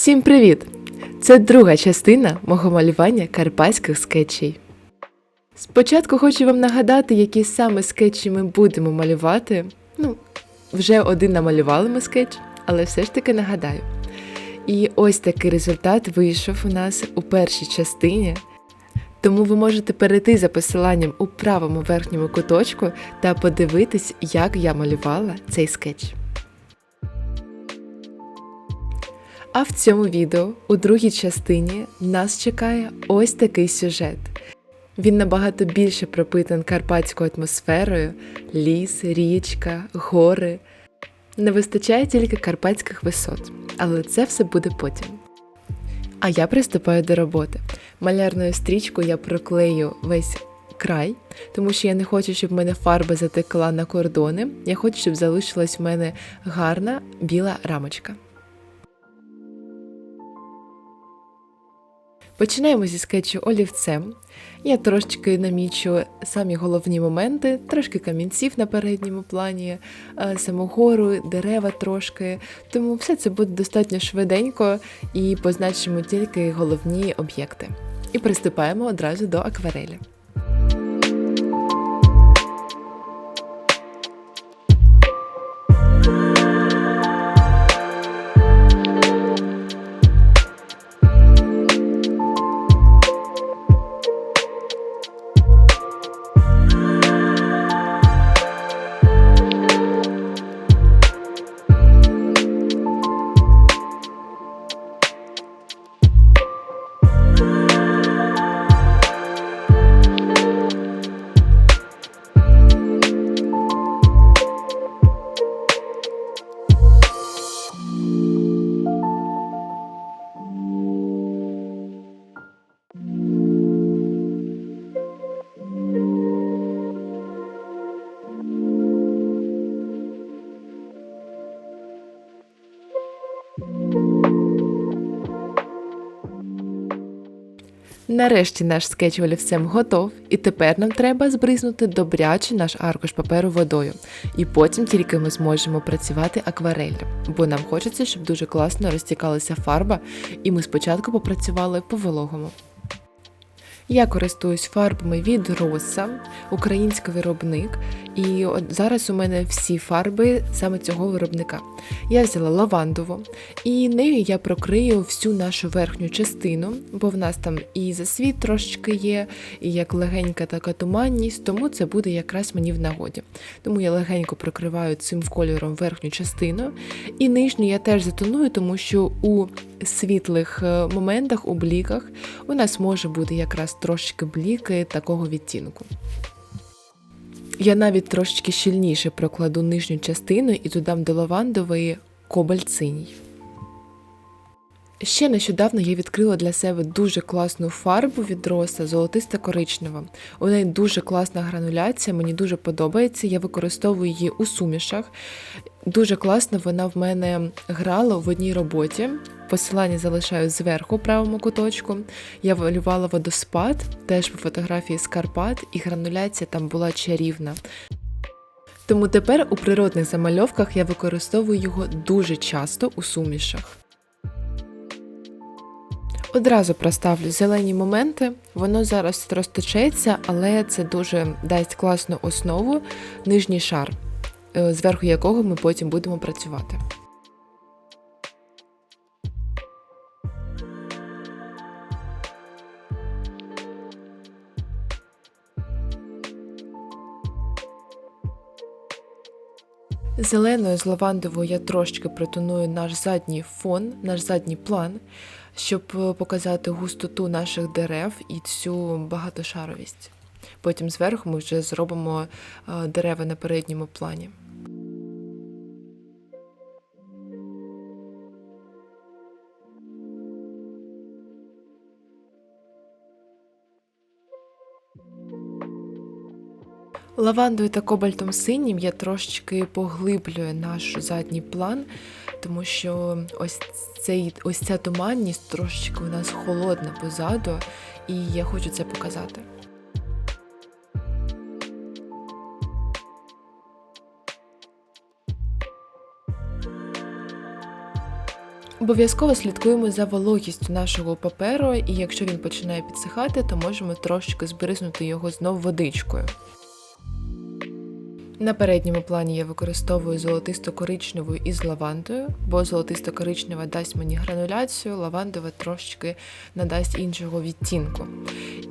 Всім привіт! Це друга частина мого малювання карпатських скетчей. Спочатку хочу вам нагадати, які саме скетчі ми будемо малювати. Ну, вже один намалювали ми скетч, але все ж таки нагадаю. І ось такий результат вийшов у нас у першій частині. Тому ви можете перейти за посиланням у правому верхньому куточку та подивитись, як я малювала цей скетч. А в цьому відео у другій частині нас чекає ось такий сюжет. Він набагато більше пропитан карпатською атмосферою, ліс, річка, гори. Не вистачає тільки карпатських висот, але це все буде потім. А я приступаю до роботи. Малярною стрічкою я проклею весь край, тому що я не хочу, щоб в мене фарба затекла на кордони. Я хочу, щоб залишилась в мене гарна біла рамочка. Починаємо зі скетчу олівцем. Я трошечки намічу самі головні моменти, трошки камінців на передньому плані, самогору, дерева трошки. Тому все це буде достатньо швиденько і позначимо тільки головні об'єкти. І приступаємо одразу до акварелі. Нарешті наш скетч олівцем готов, і тепер нам треба збризнути добряче наш аркуш паперу водою. І потім тільки ми зможемо працювати аквареллю, бо нам хочеться, щоб дуже класно розтікалася фарба, і ми спочатку попрацювали по вологому. Я користуюсь фарбами від Роса, український виробник, і от зараз у мене всі фарби саме цього виробника. Я взяла лавандову, і нею я прокрию всю нашу верхню частину, бо в нас там і засвіт трошечки є, і як легенька така туманність, тому це буде якраз мені в нагоді. Тому я легенько прокриваю цим кольором верхню частину, і нижню я теж затоную, тому що у світлих е, моментах, у бліках, у нас може бути якраз трошечки бліки такого відтінку. Я навіть трошечки щільніше прокладу нижню частину і додам до лавандової кобальт синій. Ще нещодавно я відкрила для себе дуже класну фарбу від роса, золотиста коричнева. У неї дуже класна грануляція, мені дуже подобається. Я використовую її у сумішах. Дуже класно вона в мене грала в одній роботі. Посилання залишаю зверху правому куточку. Я малювала водоспад, теж по фотографії з Карпат, і грануляція там була чарівна. Тому тепер у природних замальовках я використовую його дуже часто у сумішах. Одразу проставлю зелені моменти, воно зараз розточеться, але це дуже дасть класну основу, нижній шар, е, зверху якого ми потім будемо працювати. Зеленою з лавандовою я трошки притоную наш задній фон, наш задній план, щоб е, показати густоту наших дерев і цю багатошаровість. Потім зверху ми вже зробимо е, дерева на передньому плані. Лавандою та кобальтом синім я трошечки поглиблюю наш задній план, тому що ось цей ось ця туманність трошечки у нас холодна позаду, і я хочу це показати. Обов'язково слідкуємо за вологістю нашого паперу, і якщо він починає підсихати, то можемо трошечки збризнути його знов водичкою. На передньому плані я використовую золотисто-коричневу із лавандою, бо золотисто-коричнева дасть мені грануляцію, лавандова трошечки надасть іншого відтінку.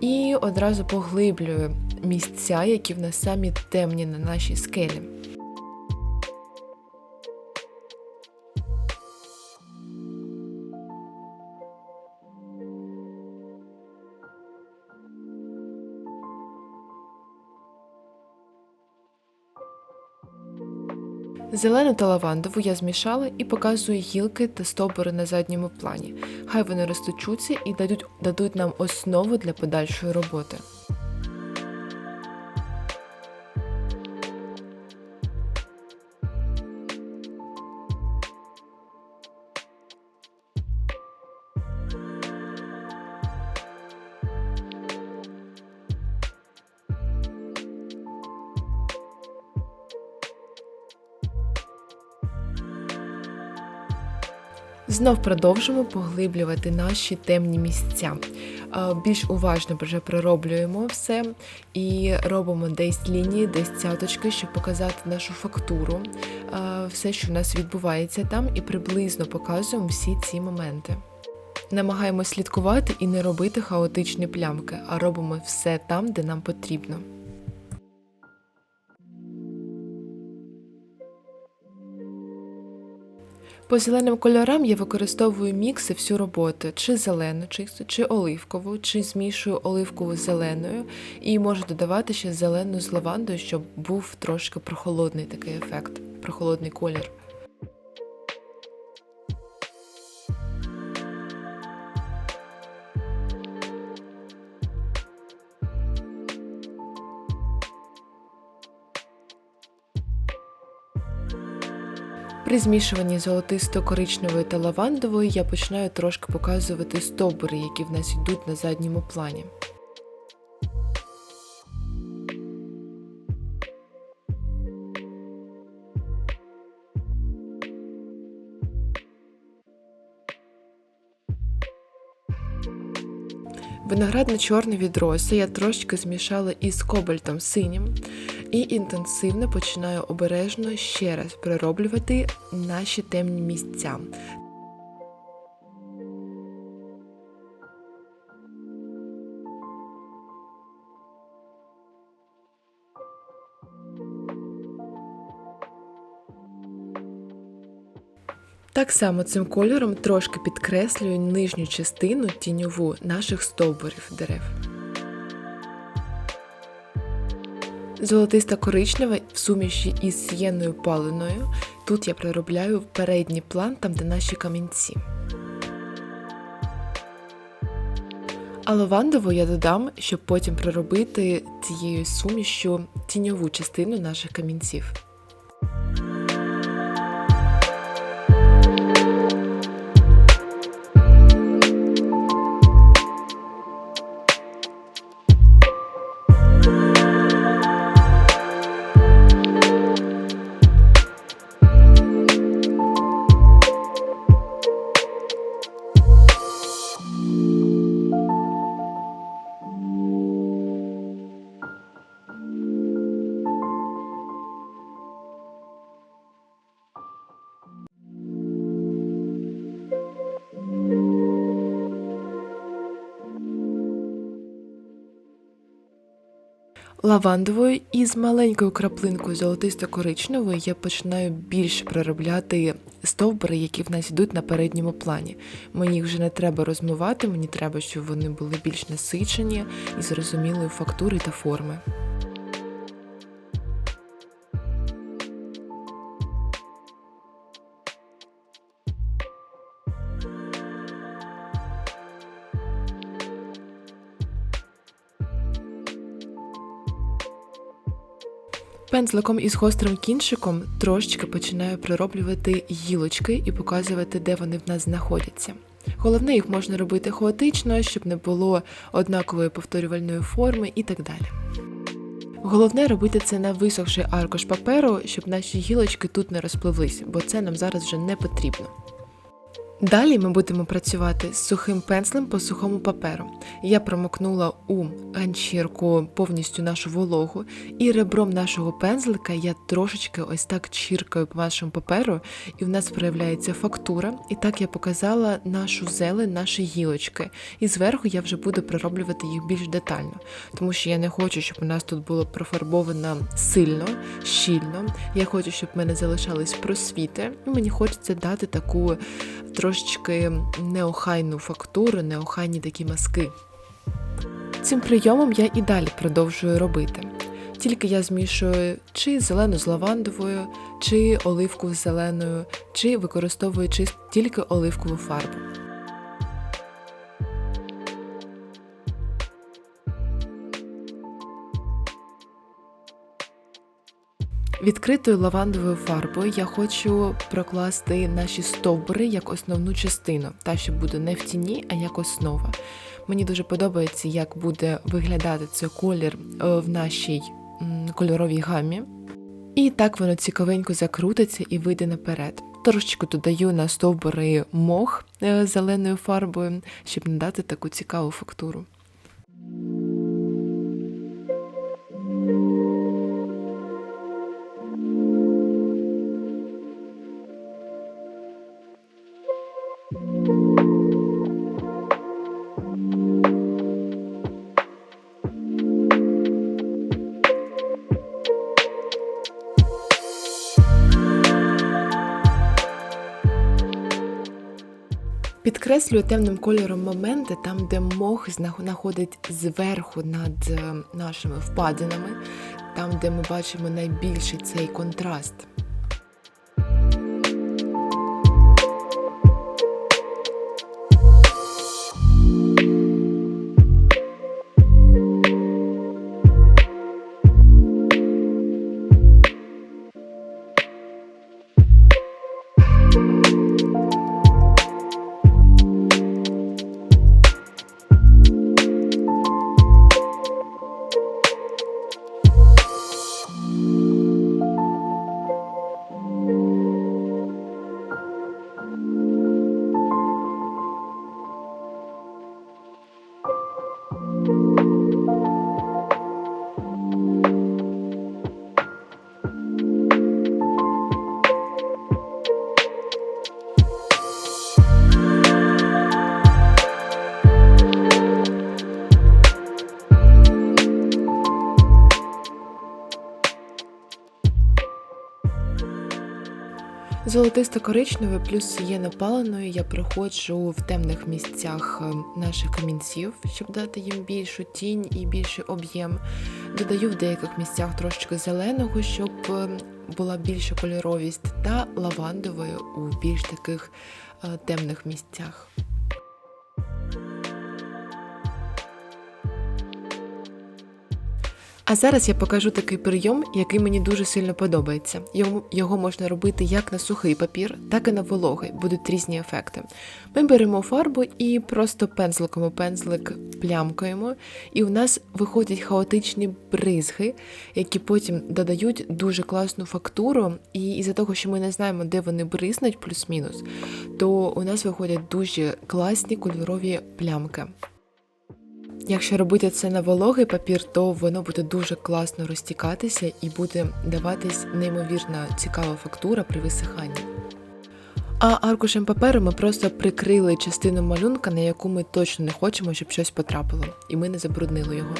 І одразу поглиблюю місця, які в нас самі темні на нашій скелі. Зелену та лавандову я змішала і показую гілки та стовбури на задньому плані. Хай вони розточуться і дадуть, дадуть нам основу для подальшої роботи. Знов продовжимо поглиблювати наші темні місця. Більш уважно вже пророблюємо все і робимо десь лінії, десь цяточки, щоб показати нашу фактуру, все, що в нас відбувається там, і приблизно показуємо всі ці моменти. Намагаємось слідкувати і не робити хаотичні плямки, а робимо все там, де нам потрібно. По зеленим кольорам я використовую мікси всю роботу, чи зелену чисту, чи оливкову, чи змішую оливкову з зеленою, і можу додавати ще зелену з лавандою, щоб був трошки прохолодний такий ефект, прохолодний колір. При змішуванні золотисто-коричневої та лавандової я починаю трошки показувати стовбури, які в нас йдуть на задньому плані. Виноградно-чорне відросся я трошки змішала із кобальтом синім і інтенсивно починаю обережно ще раз перероблювати наші темні місця. Так само цим кольором трошки підкреслюю нижню частину тіньову наших стовбурів дерев. Золотиста коричнева в суміші із сієною паленою. Тут я проробляю передній план, там де наші камінці. А лавандову я додам, щоб потім проробити цією сумішю тіньову частину наших камінців. Лавандовою і з маленькою краплинкою золотисто-коричневої я починаю більше проробляти стовбури, які в нас йдуть на передньому плані. Мені їх вже не треба розмивати, мені треба, щоб вони були більш насичені і зрозумілої фактури та форми. Пензликом із гострим кінчиком трошечки починаю прироблювати гілочки і показувати, де вони в нас знаходяться. Головне, їх можна робити хаотично, щоб не було однакової повторювальної форми і так далі. Головне робити це на висохший аркуш паперу, щоб наші гілочки тут не розпливлись, бо це нам зараз вже не потрібно. Далі ми будемо працювати з сухим пензлем по сухому паперу. Я промокнула у ганчірку повністю нашу вологу, і ребром нашого пензлика я трошечки ось так чіркаю по нашому паперу, і в нас проявляється фактура. І так я показала нашу зелень, наші гілочки. І зверху я вже буду пророблювати їх більш детально, тому що я не хочу, щоб у нас тут було профарбовано сильно, щільно. Я хочу, щоб в мене залишались просвіти, мені хочеться дати таку трошечки неохайну фактуру, неохайні такі маски. Цим прийомом я і далі продовжую робити. Тільки я змішую чи зелену з лавандовою, чи оливку з зеленою, чи використовую тільки оливкову фарбу. Відкритою лавандовою фарбою я хочу прокласти наші стовбури як основну частину, та що буде не в тіні, а як основа. Мені дуже подобається, як буде виглядати цей колір е, в нашій кольоровій гамі. І так воно цікавенько закрутиться і вийде наперед. Трошечки додаю на стовбури мох е, зеленою фарбою, щоб надати таку цікаву фактуру. Підкреслюю темним кольором моменти, там, де мох знах- знаходить зверху над е, нашими впадинами, там, де ми бачимо найбільший цей контраст. Золотисто-коричневою плюс є напаленою. Я проходжу в темних місцях е, наших камінців, щоб дати їм більшу тінь і більший об'єм. Додаю в деяких місцях трошечки зеленого, щоб е, була більша кольоровість, та лавандовою у більш таких е, темних місцях. А зараз я покажу такий прийом, який мені дуже сильно подобається. Його, можна робити як на сухий папір, так і на вологий, будуть різні ефекти. Ми беремо фарбу і просто пензликом у пензлик плямкаємо, і у нас виходять хаотичні бризги, які потім додають дуже класну фактуру. І із-за того, що ми не знаємо, де вони бризнуть, плюс-мінус, то у нас виходять дуже класні кольорові плямки. Якщо робити це на вологий папір, то воно буде дуже класно розтікатися і буде даватись неймовірно цікава фактура при висиханні. А аркушем паперу ми просто прикрили частину малюнка, на яку ми точно не хочемо, щоб щось потрапило, і ми не забруднили його.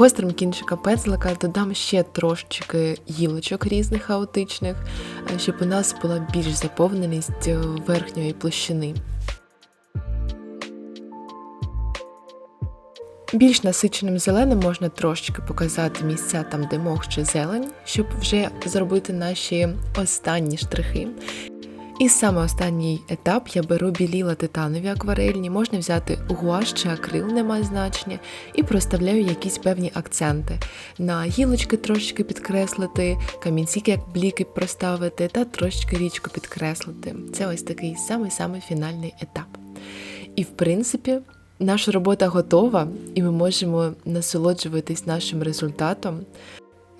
Гострим кінчиком пензлика додам ще трошечки гілочок різних хаотичних, е, щоб у нас була більш заповненість е, верхньої площини. Більш насиченим зеленим можна трошечки показати місця там, де мох чи зелень, щоб вже зробити наші останні штрихи. І саме останній етап я беру біліла титанові акварельні, можна взяти гуаш чи акрил, немає значення, і проставляю якісь певні акценти. На гілочки трошечки підкреслити, камінці як бліки проставити та трошечки річку підкреслити. Це ось такий самий-самий фінальний етап. І в принципі, наша робота готова, і ми можемо насолоджуватись нашим результатом.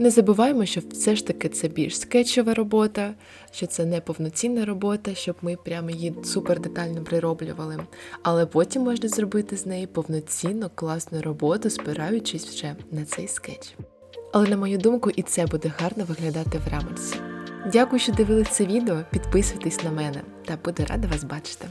Не забуваємо, що все ж таки це більш скетчова робота, що це не повноцінна робота, щоб ми прямо її супер детально прироблювали. Але потім можна зробити з неї повноцінну класну роботу, спираючись вже на цей скетч. Але на мою думку, і це буде гарно виглядати в рамочці. Дякую, що дивились це відео. Підписуйтесь на мене та буду рада вас бачити.